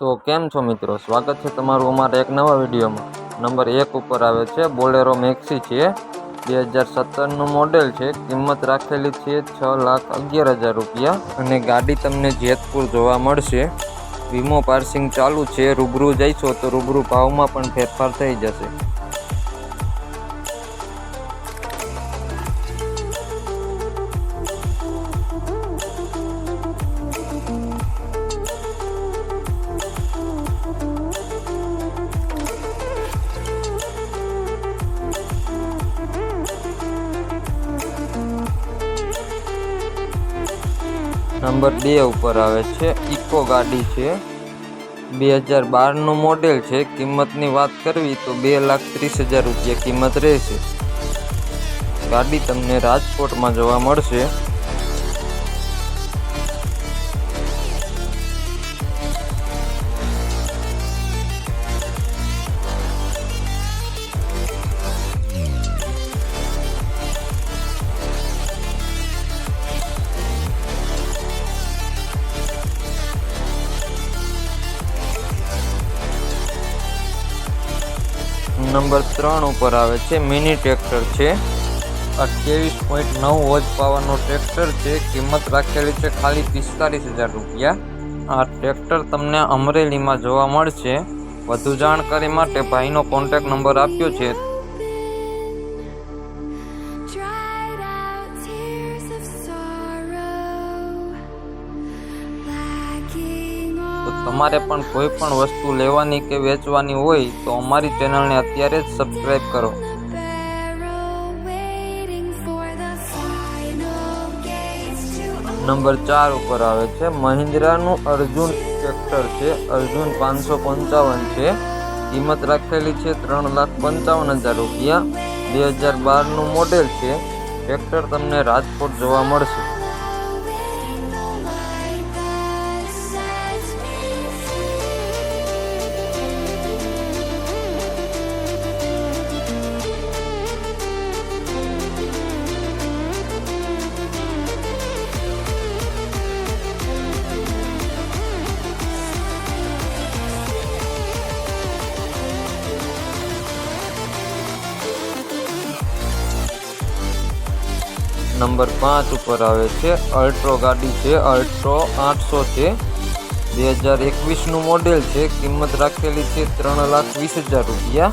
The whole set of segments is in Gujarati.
તો કેમ છો મિત્રો? સ્વાગત છે તમારું અમારા એક નવા વિડીયોમાં. નંબર એક ઉપર આવે છે, બોલેરો મેક્સી છે. બે હજાર સત્તરનું મોડેલ છે, કિંમત રાખેલી છે છ લાખ અગિયાર હજાર રૂપિયા. અને ગાડી તમને જેતપુર જોવા મળશે. વીમો પાર્સિંગ ચાલુ છે, રૂબરૂ જઈશો તો રૂબરૂ ભાવમાં પણ ફેરફાર થઈ જશે. નંબર બે ઉપર આવે છે, ઇકો ગાડી છે. બે હજાર બારનું મોડેલ છે, કિંમતની વાત કરવી તો બે લાખ ત્રીસ હજાર રૂપિયા કિંમત રહેશે. ગાડી તમને રાજકોટમાં જોવા મળશે. નંબર ત્રણ ઉપર આવે છે. મિની ટ્રેક્ટર છે. અઠ્યાવીસ પોઈન્ટ નવ વોચ પાવરનું ટ્રેક્ટર છે. કિંમત રાખેલી છે ખાલી પિસ્તાલીસ હજાર રૂપિયા. આ ટ્રેક્ટર તમને અમરેલીમાં જોવા મળશે. વધુ જાણકારી માટે ભાઈનો કોન્ટેક નંબર આપ્યો છે. તો તમારે પણ કોઈ પણ વસ્તુ લેવાની કે વેચવાની હોય તો અમારી ચેનલને અત્યારે જ સબસ્ક્રાઈબ કરો. નંબર ચાર ઉપર આવે છે, મહિન્દ્રાનું અર્જુન ટ્રેક્ટર છે, અર્જુન પાંચસો પંચાવન છે, કિંમત રાખેલી છે ત્રણ લાખ પંચાવન હજાર રૂપિયા બે હજાર બારનું મોડેલ છે, ટ્રેક્ટર તમને રાજકોટ જોવા મળશે નંબર પાંચ ઉપર આવે છે. અલ્ટ્રો ગાડી છે. અલ્ટ્રો આઠસો છે. બે હજાર એકવીસનું મોડેલ છે. કિંમત રાખેલી છે ત્રણ લાખ વીસ હજાર રૂપિયા.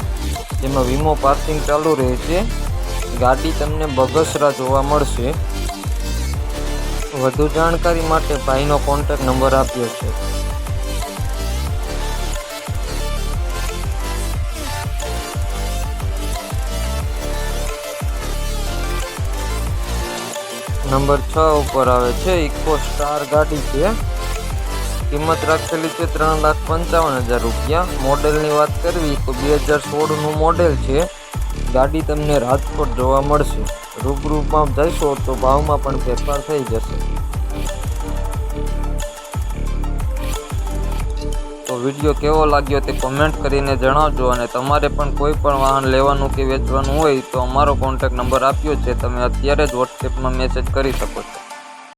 જેમાં વીમો પાર્કિંગ ચાલુ રહે છે. ગાડી તમને બગસરા જોવા મળશે. વધુ જાણકારી માટે ભાઈનો કોન્ટેક નંબર આપ્યો છે. નંબર છ ઉપર આવે છે. ઇકો સ્ટાર ગાડી છે. કિંમત રાખેલી છે ત્રણ લાખ પંચાવન હજાર રૂપિયા. મોડેલની વાત કરવી તો બે હજાર સોળનું મોડેલ છે. ગાડી તમને રાજકોટ જોવા મળશે. રૂબરૂમાં જઈશો તો ભાવમાં પણ ફેરફાર થઈ જશે. વીડિયો કેવો લાગ્યો તે કોમેન્ટ કરીને જણાવજો અને તમારે પણ કોઈ પણ વાહન લેવાનું કે વેચવાનું હોય તો અમારો કોન્ટેક નંબર આપ્યો છે. તમે અત્યારે જ વોટ્સએપમાં મેસેજ કરી શકો છો.